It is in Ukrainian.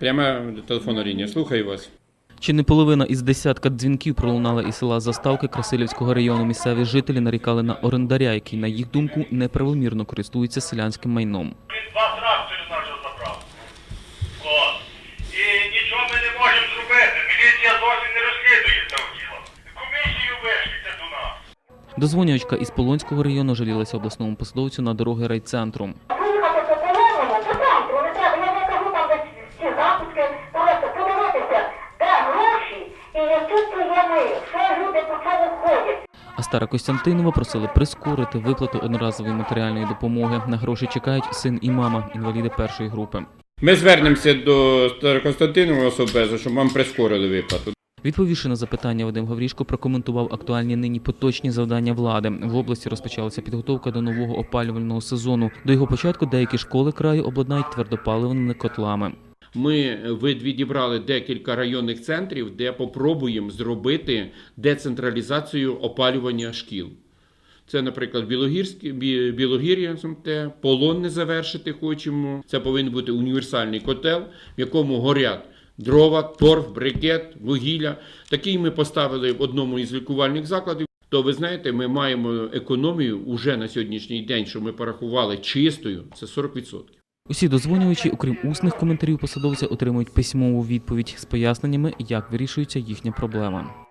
Пряма телефонна лінія. Слухаю вас. Чи не половина із десятка дзвінків пролунала із села Заставки Красилівського району. Місцеві жителі нарікали на орендаря, який, на їх думку, неправомірно користується селянським майном. Він два трактори наша забрав. От. І нічого ми не можемо зробити. Міліція зовсім не розслідує це діло. Комісію вишліте до нас. Дозвонювачка із Полонського району жалілася обласному посадовцю на дороги райцентру. Це що люди по цьому ходять. А Стара Костянтинова просили прискорити виплату одноразової матеріальної допомоги. На гроші чекають син і мама, інваліди першої групи. Ми звернемося до Староконстантинова особисто, щоб вам прискорили виплату. Відповівши на запитання, Вадим Гаврішко прокоментував актуальні нині поточні завдання влади. В області розпочалася підготовка до нового опалювального сезону. До його початку деякі школи краю обладнають твердопаливними котлами. Ми відібрали декілька районних центрів, де попробуємо зробити децентралізацію опалювання шкіл. Це, наприклад, Білогірське, Бі- Білогір'я полон не завершити хочемо. Це повинен бути універсальний котел, в якому горять дрова, торф, брикет, вугілля. Такий ми поставили в одному із лікувальних закладів. То ви знаєте, ми маємо економію уже на сьогоднішній день, що ми порахували чистою, це 40%. Усі дозвонювачі, окрім усних коментарів посадовця, отримують письмову відповідь з поясненнями, як вирішується їхня проблема.